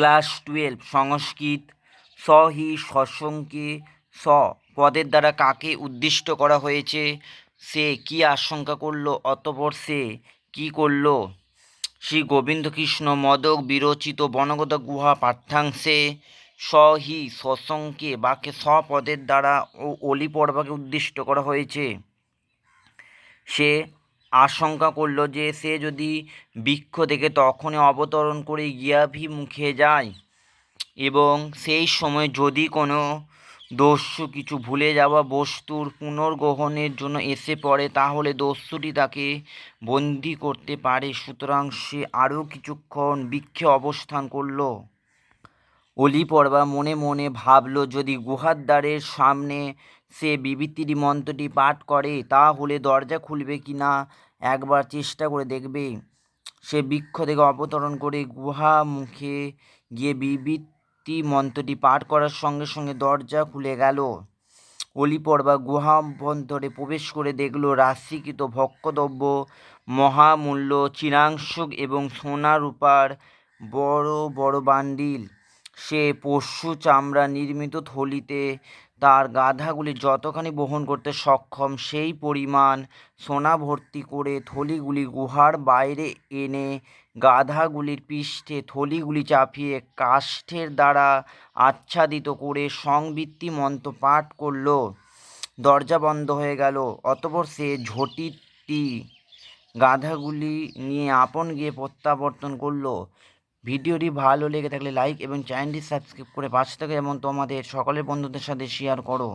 Class twelve, সংস্কৃত স হি শশঙ্কে স, পদের দ্বারা কাকে উদ্দিষ্ট করা হয়েছে? সে কি আশঙ্কা করল? অতঃপর সে কি করল? শ্রী গোবিন্দকৃষ্ণ মদক বিরচিত বনগত গুহা পাঠ্যাংশে স হি শশঙ্কে বাক্যে স পদের দ্বারা ও অলি পর্বাকে উদ্দিষ্ট করা হয়েছে। সে আশঙ্কা করল যে সে যদি বৃক্ষ থেকে তখনই অবতরণ করে গিয়াভিমুখে যায় এবং সেই সময় যদি কোনো দস্যু কিছু ভুলে যাওয়া বস্তুর পুনর্গ্রহণের জন্য এসে পড়ে, তাহলে দস্যুটি তাকে বন্দি করতে পারে। সুতরাং সে আরও কিছুক্ষণ বৃক্ষে অবস্থান করল। অলি পর্বা মনে মনে ভাবল, যদি গুহার দ্বারের সামনে সে বিবৃতির মন্ত্রটি পাঠ করে, তাহলে দরজা খুলবে কি না? একবার চেষ্টা করে দেখবে, সে বৃক্ষ থেকে অবতরণ করে গুহা মুখে গিয়ে বিবৃতি মন্ত্রটি পাঠ করার সঙ্গে সঙ্গে দরজা খুলে গেল। অলিপর্বা গুহাভ্যন্তরে প্রবেশ করে দেখল, রাশিকৃত ভক্ষদ্রব্য মহামূল্য চিরাংশুক এবং সোনা রূপার বড় বড় বান্ডিল। সে পশু চামড়া নির্মিত থলিতে তার গাধাগুলি যতখানি বহন করতে সক্ষম, সেই পরিমাণ সোনা ভর্তি করে থলিগুলি গুহার বাইরে এনে গাধাগুলির পৃষ্ঠে থলিগুলি চাপিয়ে কাষ্ঠের দ্বারা আচ্ছাদিত করে সংবৃত্তি মন্ত্র পাঠ করল। দরজা বন্ধ হয়ে গেল, অতপর সে ঝটিটি গাধাগুলি নিয়ে আপন গিয়ে প্রত্যাবর্তন করল। ভিডিওটি ভালো লেগে থাকলে লাইক এবং চ্যানেলটি সাবস্ক্রাইব করে পাশে থাকে এবং তোমাদের সকলের বন্ধুদের সাথে শেয়ার করো।